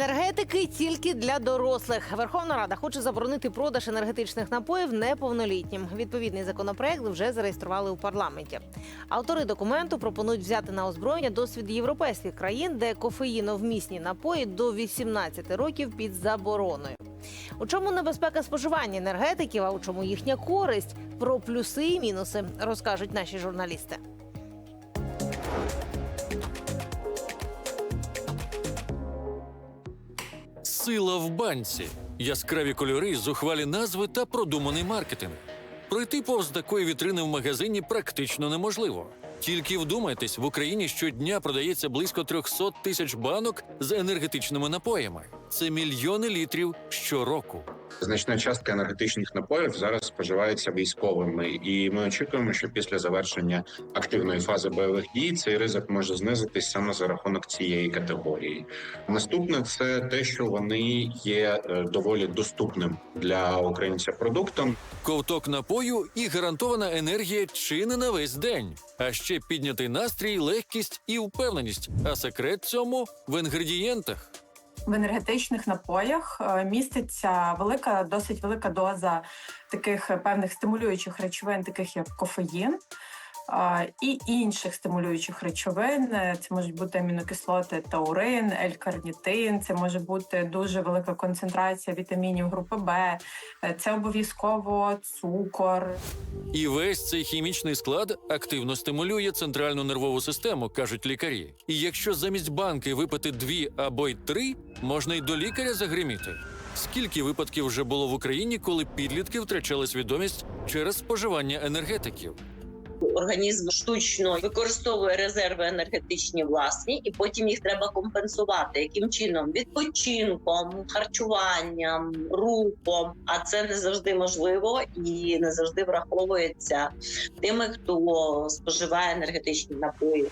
Енергетики тільки для дорослих. Верховна Рада хоче заборонити продаж енергетичних напоїв неповнолітнім. Відповідний законопроект вже зареєстрували у парламенті. Автори документу пропонують взяти на озброєння досвід європейських країн, де кофеїновмісні напої до 18 років під забороною. У чому небезпека споживання енергетиків, а у чому їхня користь? Про плюси і мінуси розкажуть наші журналісти. Сила в банці, яскраві кольори, зухвалі назви та продуманий маркетинг. Пройти повз такої вітрини в магазині практично неможливо. Тільки вдумайтесь, в Україні щодня продається близько 300 тисяч банок з енергетичними напоями. Це мільйони літрів щороку. Значна частка енергетичних напоїв зараз споживається військовими, і ми очікуємо, що після завершення активної фази бойових дій цей ризик може знизитись саме за рахунок цієї категорії. Наступне це те, що вони є е, доволі доступним для українця продуктом. Ковток напою і гарантована енергія чи не на весь день. А ще піднятий настрій, легкість і впевненість. А секрет цьому в інгредієнтах. В енергетичних напоях е, міститься велика, досить велика доза таких певних стимулюючих речовин, таких як кофеїн. І інших стимулюючих речовин Е, це можуть бути амінокислоти таурин, елькарнітин, це може бути дуже велика концентрація вітамінів групи Б, е, це обов'язково цукор, І весь цей хімічний склад активно стимулює центральну нервову систему, кажуть лікарі. І якщо замість банки випити дві або й три, можна й до лікаря загриміти. Скільки випадків вже було в Україні, коли підлітки втрачали свідомість через споживання енергетиків? Організм штучно використовує резерви енергетичні власні, і потім їх треба компенсувати. Яким чином? Відпочинком, харчуванням, рухом. А це не завжди можливо і не завжди враховується тими, хто споживає енергетичні напої.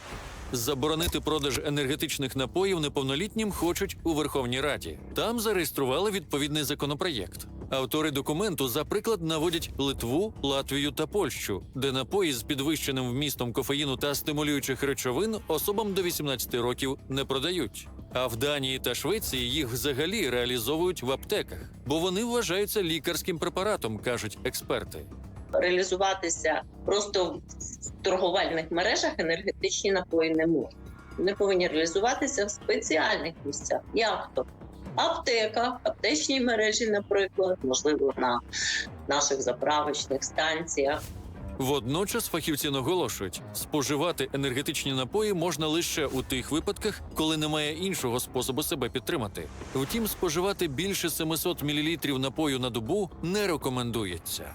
Заборонити продаж енергетичних напоїв неповнолітнім хочуть у Верховній Раді. Там зареєстрували відповідний законопроєкт. Автори документу, за приклад, наводять Литву, Латвію та Польщу, де напої з підвищеним вмістом кофеїну та стимулюючих речовин особам до 18 років не продають. А в Данії та Швеції їх взагалі реалізовують в аптеках, бо вони вважаються лікарським препаратом, кажуть експерти. Реалізуватися просто торговельних мережах енергетичні напої не можуть. Вони повинні реалізуватися в спеціальних місцях, як то аптеках, аптечній мережі, наприклад, можливо, на наших заправочних станціях. Водночас фахівці наголошують, споживати енергетичні напої можна лише у тих випадках, коли немає іншого способу себе підтримати. Втім, споживати більше 700 мл напою на добу не рекомендується.